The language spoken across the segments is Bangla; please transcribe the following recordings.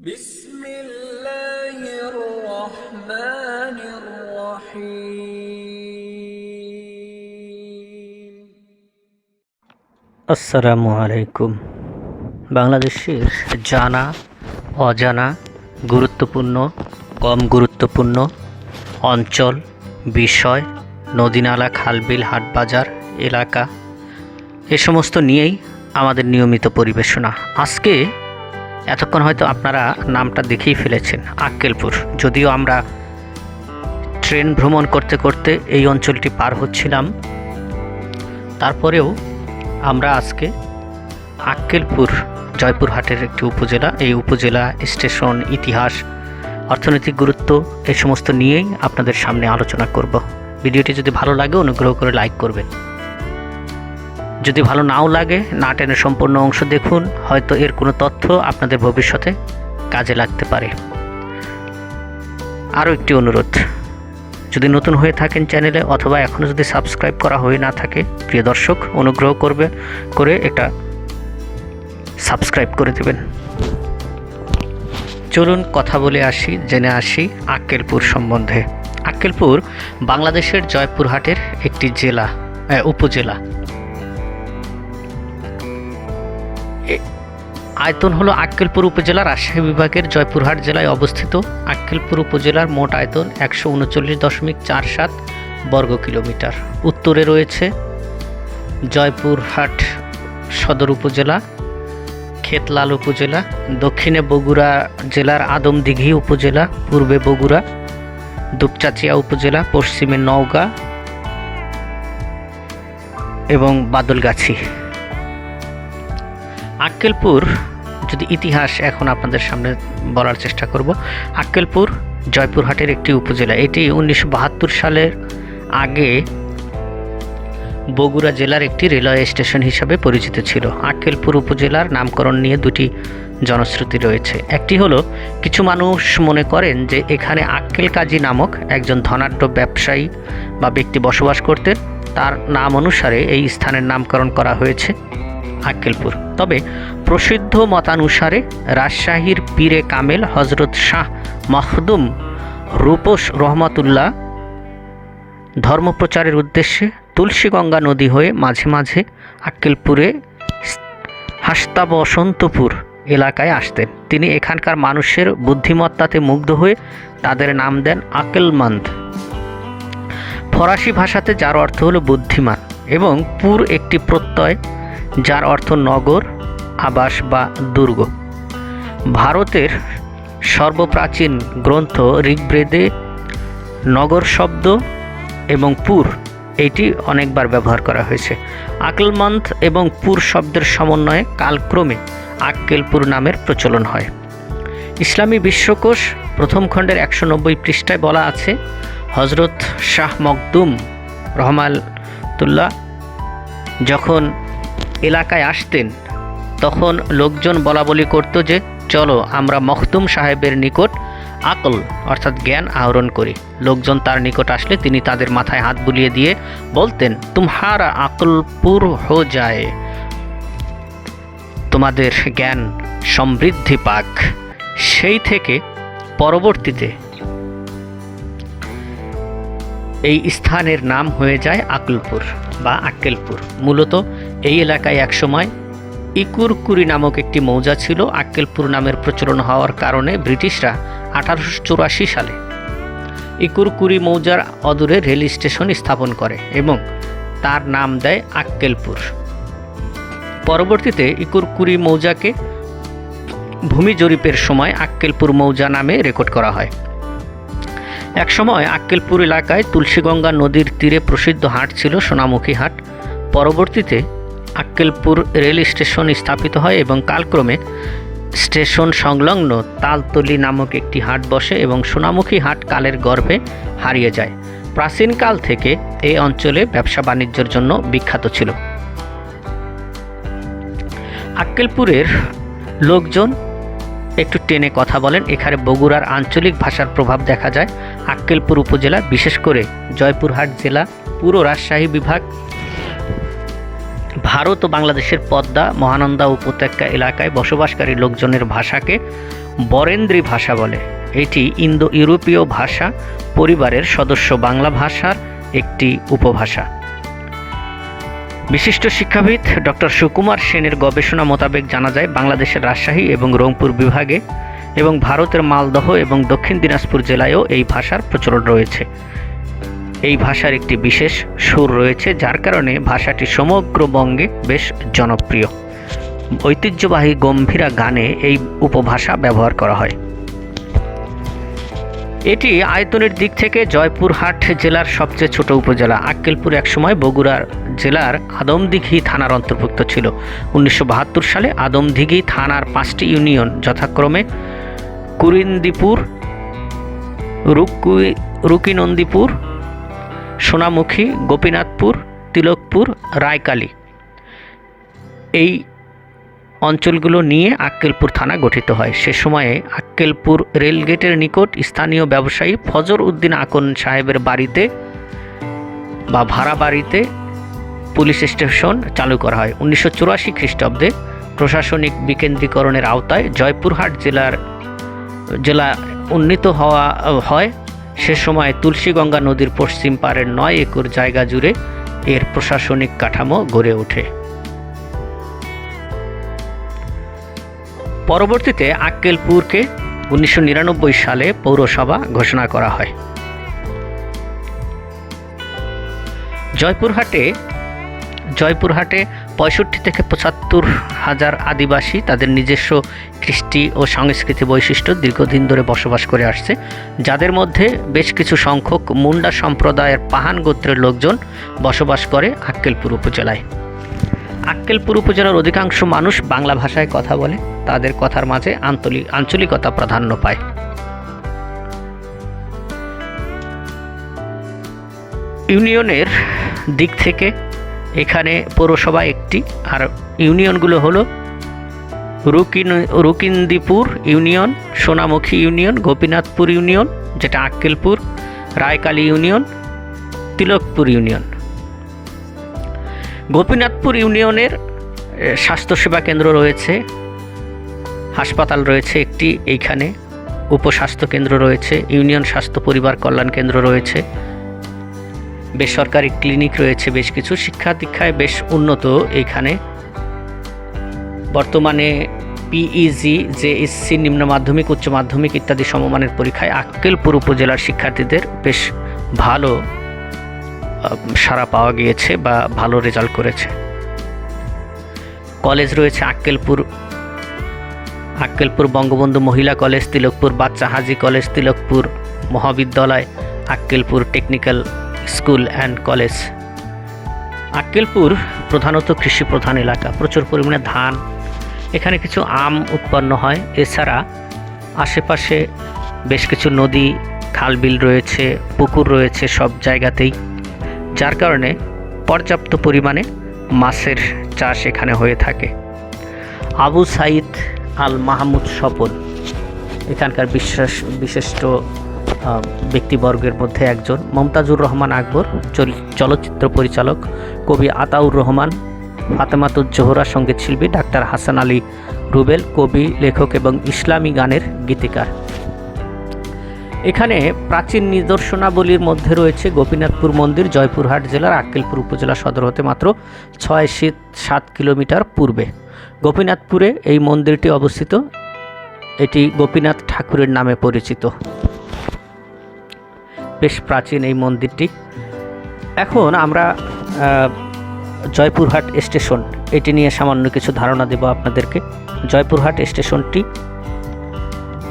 بسم الله الرحمن الرحيم আসসালামু আলাইকুম বাংলাদেশের জানা অজানা গুরুত্বপূর্ণ কম গুরুত্বপূর্ণ অঞ্চল বিষয় নদীনালা খালবিল হাটবাজার এলাকা এ সমস্ত নিয়েই আমাদের নিয়মিত পরিবেশনা আজকে এতক্ষণ হয়তো আপনারা নামটা দেখেই ফেলেছেন, আক্কেলপুর। যদিও আমরা ট্রেন ভ্রমণ করতে করতে এই অঞ্চলটি পার হচ্ছিলাম, তারপরেও আমরা আজকে আক্কেলপুর, জয়পুরহাটের একটি উপজেলা, এই উপজেলা স্টেশন, ইতিহাস, অর্থনৈতিক গুরুত্ব এই সমস্ত নিয়েই আপনাদের সামনে আলোচনা করব। ভিডিওটি যদি ভালো লাগে, অনুগ্রহ করে লাইক করবেন। যদি ভালো নাও লাগে, না টেনে সম্পূর্ণ অংশ দেখুন, হয়তো এর কোনো তথ্য আপনাদের ভবিষ্যতে কাজে লাগতে পারে। আরও একটি অনুরোধ, যদি নতুন হয়ে থাকেন চ্যানেলে অথবা এখনও যদি সাবস্ক্রাইব করা হয়ে না থাকে, প্রিয় দর্শক, অনুগ্রহ করবে, করে এটা সাবস্ক্রাইব করে দেবেন। চলুন কথা বলে আসি, জেনে আসি আক্কেলপুর সম্বন্ধে। আক্কেলপুর বাংলাদেশের জয়পুরহাটের একটি জেলা উপজেলা। আয়তন হলো আক্কেলপুর উপজেলা রাজশাহী বিভাগের জয়পুরহাট জেলায় অবস্থিত। আক্কেলপুর উপজেলার মোট আয়তন একশো উনচল্লিশ দশমিক চার সাত বর্গ কিলোমিটার। উত্তরে রয়েছে জয়পুরহাট সদর উপজেলা, খেতলাল উপজেলা, দক্ষিণে বগুড়া জেলার আদমদিঘি উপজেলা, পূর্বে বগুড়া, দুপচাচিয়া উপজেলা, পশ্চিমে নওগাঁ এবং বাদলগাছি। আক্কেলপুর যদি ইতিহাস এখন আপনাদের সামনে বলার চেষ্টা করব, আক্কেলপুর জয়পুরহাটের একটি উপজেলা। এটি উনিশশো বাহাত্তর সালের আগে বগুড়া জেলার একটি রেলওয়ে স্টেশন হিসাবে পরিচিত ছিল। আক্কেলপুর উপজেলার নামকরণ নিয়ে দুটি জনশ্রুতি রয়েছে। একটি হলো, কিছু মানুষ মনে করেন যে এখানে আক্কেল কাজী নামক একজন ধনাঢ্য ব্যবসায়ী বা ব্যক্তি বসবাস করতেন। তার নাম অনুসারে এই স্থানের নামকরণ করা হয়েছে। আক্কেলপুর তবে প্রসিদ্ধ মতানুসারে রাজশাহীর পীরে কামেল হজরত শাহ মখদুম রূপস রহমাতুল্লাহ ধর্মপ্রচারের উদ্দেশ্যে তুলসীগঙ্গা নদী হয়ে মাঝে মাঝে আক্কেলপুরে হাস্তা বসন্তপুর এলাকায় আসতেন। তিনি এখানকার মানুষের বুদ্ধিমত্তাতে মুগ্ধ হয়ে তাদের নাম দেন আকেলমান্দ ফরাসি ভাষাতে যার অর্থ হলো বুদ্ধিমান এবং পুর একটি প্রত্যয় যার অর্থ নগর, আবাস বা দুর্গ। ভারতের সর্বপ্রাচীন গ্রন্থ ঋগ্বেদে নগর শব্দ এবং পুর, এটি অনেকবার ব্যবহার করা হয়েছে। আকলমন্থ এবং পুর শব্দের সমন্বয়ে কালক্রমে আক্কেলপুর নামের প্রচলন হয়। ইসলামী বিশ্বকোষ প্রথম খণ্ডের একশো নব্বই পৃষ্ঠায় বলা আছে হজরত শাহ মকদুম রহমাতুল্লাহ যখন এলাকায় আসতেন। তখন লোকজন বলা বলি করতো যে, চলো, আমরা মখদুম সাহেবের নিকট আকল অর্থাৎ জ্ঞান আহরণ করি। লোকজন তার নিকট আসলে তিনি তাদের মাথায় হাত বুলিয়ে দিয়ে বলতেন, তুমহারা আকলপুর হো যায়। তোমাদের জ্ঞান সমৃদ্ধি পাক। সেই থেকে পরবর্তীতে এই স্থানের নাম হয়ে যায় আকলপুর বা আক্কেলপুর। মূলত এই এলাকায় একসময় ইকুরকুরি নামক একটি মৌজা ছিল আক্কেলপুর নামের প্রচলন হওয়ার কারণে ব্রিটিশরা আঠারোশো চুরাশি সালে ইকুরকুরি মৌজার অদূরে রেল স্টেশন স্থাপন করে এবং তার নাম দেয় আক্কেলপুর। পরবর্তীতে ইকুরকুরি মৌজাকে ভূমি জরিপের সময় আক্কেলপুর মৌজা নামে রেকর্ড করা হয়। একসময় আক্কেলপুর এলাকায় তুলসীগঙ্গা নদীর তীরে প্রসিদ্ধ হাট ছিল সোনামুখী হাট। পরবর্তীতে আক্কেলপুর রেল স্টেশন স্থাপিত হয় এবং কালক্রমে স্টেশন সংলগ্ন তালতলি নামক একটি হাট বসে এবং সোনামুখী হাট কালের গর্ভে হারিয়ে যায়। প্রাচীনকাল থেকে এই অঞ্চলে ব্যবসা বাণিজ্যের জন্য বিখ্যাত ছিল। আক্কেলপুরের লোকজন একটু টেনে কথা বলেন, এখানে বগুড়ার আঞ্চলিক ভাষার প্রভাব দেখা যায়। আক্কেলপুর উপজেলা, বিশেষ করে জয়পুরহাট জেলা, পুরো রাজশাহী বিভাগ ভারত ও বাংলাদেশের পদ্মা, মহানন্দা উপত্যকা এলাকায় বসবাসকারী লোকজনের ভাষাকে বরেন্দ্রী ভাষা বলে। এটি ইন্দো ইউরোপীয় ভাষা, পরিবারের সদস্য বাংলা ভাষার একটি উপভাষা। বিশিষ্ট শিক্ষাবিদ ডক্টর সুকুমার সেনের গবেষণা মোতাবেক জানা যায়, বাংলাদেশের রাজশাহী এবং রংপুর বিভাগে এবং ভারতের মালদহ এবং দক্ষিণ দিনাজপুর জেলায়ও এই ভাষার প্রচলন রয়েছে। এই ভাষার একটি বিশেষ সুর রয়েছে, যার কারণে ভাষাটি সমগ্র বঙ্গে বেশ জনপ্রিয়। ঐতিহ্যবাহী গম্ভীরা গানে এই উপভাষা ব্যবহার করা হয়। এটি আয়তনের দিক থেকে জয়পুরহাট জেলার সবচেয়ে ছোট উপজেলা। আক্কেলপুর একসময় বগুড়ার জেলার আদমদিঘি থানার অন্তর্ভুক্ত ছিল। উনিশশো বাহাত্তর সালে আদমদিঘি থানার পাঁচটি ইউনিয়ন যথাক্রমে কুরিন্দিপুর রুকু রুকিনন্দীপুর সোনামুখী, গোপীনাথপুর, তিলকপুর, রায়কালী। এই অঞ্চলগুলো নিয়ে আক্কেলপুর থানা গঠিত হয়। সে সময়ে আক্কেলপুর রেলগেটের নিকট স্থানীয় ব্যবসায়ী ফজর উদ্দিন আকন সাহেবের বাড়িতে বা ভাড়া বাড়িতে পুলিশ স্টেশন চালু করা হয়। উনিশশো চুরাশি খ্রিস্টাব্দে প্রশাসনিক বিকেন্দ্রীকরণের আওতায় জয়পুরহাট জেলার, জেলা উন্নীত হওয়া, হয়। সে সময় তুলসীগঙ্গা নদীর পশ্চিম পাড়ের নয় একর জায়গা জুড়ে এর প্রশাসনিক কাঠামো গড়ে ওঠে। পরবর্তীতে আক্কেলপুরকে উনিশশো নিরানব্বই সালে পৌরসভা ঘোষণা করা হয়। জয়পুরহাটে জয়পুরহাটে পঁয়ষট্টি থেকে পঁচাত্তর হাজার আদিবাসী তাদের নিজস্ব কৃষ্টি ও সংস্কৃতি বৈশিষ্ট্য দীর্ঘদিন ধরে বসবাস করে আসছে। যাদের মধ্যে বেশ কিছু সংখ্যক মুন্ডা সম্প্রদায়ের পাহান গোত্রের লোকজন বসবাস করে আক্কেলপুর উপজেলায়। আক্কেলপুর উপজেলার অধিকাংশ মানুষ বাংলা ভাষায় কথা বলে, তাদের কথার মাঝে আন্তলিক আঞ্চলিকতা প্রাধান্য পায়। ইউনিয়নের দিক থেকে এখানে পৌরসভা একটি, আর ইউনিয়নগুলো হলো রুকিন, Rukindipur union, Sonamukhi union, Gopinathpur union, যেটা আক্কেলপুর, রায়কালী ইউনিয়ন, তিলকপুর ইউনিয়ন। গোপীনাথপুর ইউনিয়নের স্বাস্থ্যসেবা কেন্দ্র রয়েছে, হাসপাতাল রয়েছে একটি, এইখানে উপস্বাস্থ্য কেন্দ্র রয়েছে, ইউনিয়ন স্বাস্থ্য পরিবার কল্যাণ কেন্দ্র রয়েছে। বেসরকারি ক্লিনিক রয়েছে বেশ কিছু শিক্ষা দীক্ষায় বেশ উন্নত এখানে। বর্তমানে পিইজি জেএসসি নিম্ন মাধ্যমিক, উচ্চ মাধ্যমিক ইত্যাদি সমমানের পরীক্ষায় আক্কেলপুর উপজেলার শিক্ষার্থীদের বেশ ভালো সাড়া পাওয়া গিয়েছে বা ভালো রেজাল্ট করেছে। কলেজ রয়েছে আক্কেলপুর আক্কেলপুর বঙ্গবন্ধু মহিলা কলেজ, তিলকপুর বাচ্চা হাজি কলেজ, তিলকপুর মহাবিদ্যালয়, Akkelpur technical school and college. Akkelpur প্রধানত কৃষি প্রধান এলাকা। প্রচুর পরিমাণে ধান, এখানে কিছু আম উৎপন্ন হয়। এছাড়া আশেপাশে বেশ কিছু নদী, খালবিল রয়েছে, পুকুর রয়েছে সব জায়গাতেই, যার কারণে পর্যাপ্ত পরিমাণে মাছের চাষ এখানে হয়ে থাকে। আবু সাইদ আল মাহমুদ স্বপন, এখানকার বিশ্বাস বিশিষ্ট ব্যক্তিবর্গের মধ্যে একজন মমতাজুর রহমান আকবর, চল- চলচ্চিত্র পরিচালক, কবি আতাউর রহমান, ফাতেমাতুজ জোহরা সংগীত শিল্পী ডাক্তার হাসান আলী রুবেল, কবি, লেখক এবং ইসলামী গানের গীতিকার। এখানে প্রাচীন নিদর্শনাবলীর মধ্যে রয়েছে গোপীনাথপুর মন্দির, জয়পুরহাট জেলার আক্কেলপুর উপজেলা সদর হতে মাত্র ছয় শীত সাত কিলোমিটার পূর্বে। গোপীনাথপুরে এই মন্দিরটি অবস্থিত। এটি গোপীনাথ ঠাকুরের নামে পরিচিত। বেশ প্রাচীন এই মন্দিরটি। এখন আমরা জয়পুরহাট স্টেশন, এটি নিয়ে সামান্য কিছু ধারণা দেব আপনাদেরকে। জয়পুরহাট স্টেশনটি,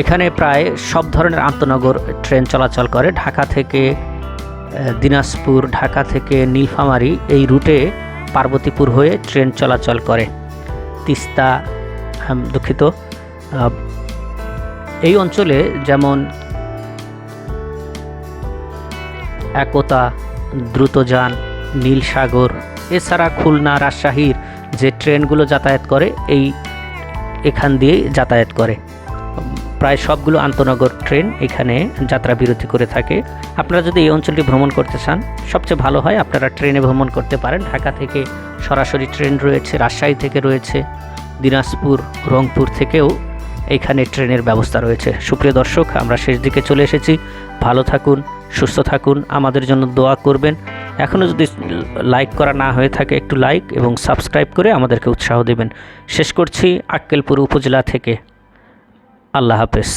এখানে প্রায় সব ধরনের আন্তনগর ট্রেন চলাচল করে। ঢাকা থেকে দিনাজপুর, ঢাকা থেকে নীলফামারী এই রুটে পার্বতীপুর হয়ে ট্রেন চলাচল করে। তিস্তা দুঃখিত। এই অঞ্চলে যেমন একতা, দ্রুতযান, নীলসাগর, এছাড়া খুলনা, রাজশাহীর যে ট্রেনগুলো যাতায়াত করে, এই এখান দিয়েই যাতায়াত করে। প্রায় সবগুলো আন্তনগর ট্রেন এখানে যাত্রা বিরতি করে থাকে। আপনারা যদি এই অঞ্চলটি ভ্রমণ করতে চান, সবচেয়ে ভালো হয় আপনারা ট্রেনে ভ্রমণ করতে পারেন। ঢাকা থেকে সরাসরি ট্রেন রয়েছে, রাজশাহী থেকে রয়েছে, দিনাজপুর, রংপুর থেকেও এইখানে ট্রেনের ব্যবস্থা রয়েছে। সুপ্রিয় দর্শক, আমরা শেষ দিকে চলে এসেছি। ভালো থাকুন সুস্থ থাকুন, আমাদের জন্য দোয়া করবেন। এখনও যদি লাইক করা না হয়ে থাকে, একটু লাইক এবং সাবস্ক্রাইব করে আমাদেরকে উৎসাহ দেবেন। শেষ করছি আক্কেলপুর উপজেলা থেকে। আল্লাহ হাফেজ।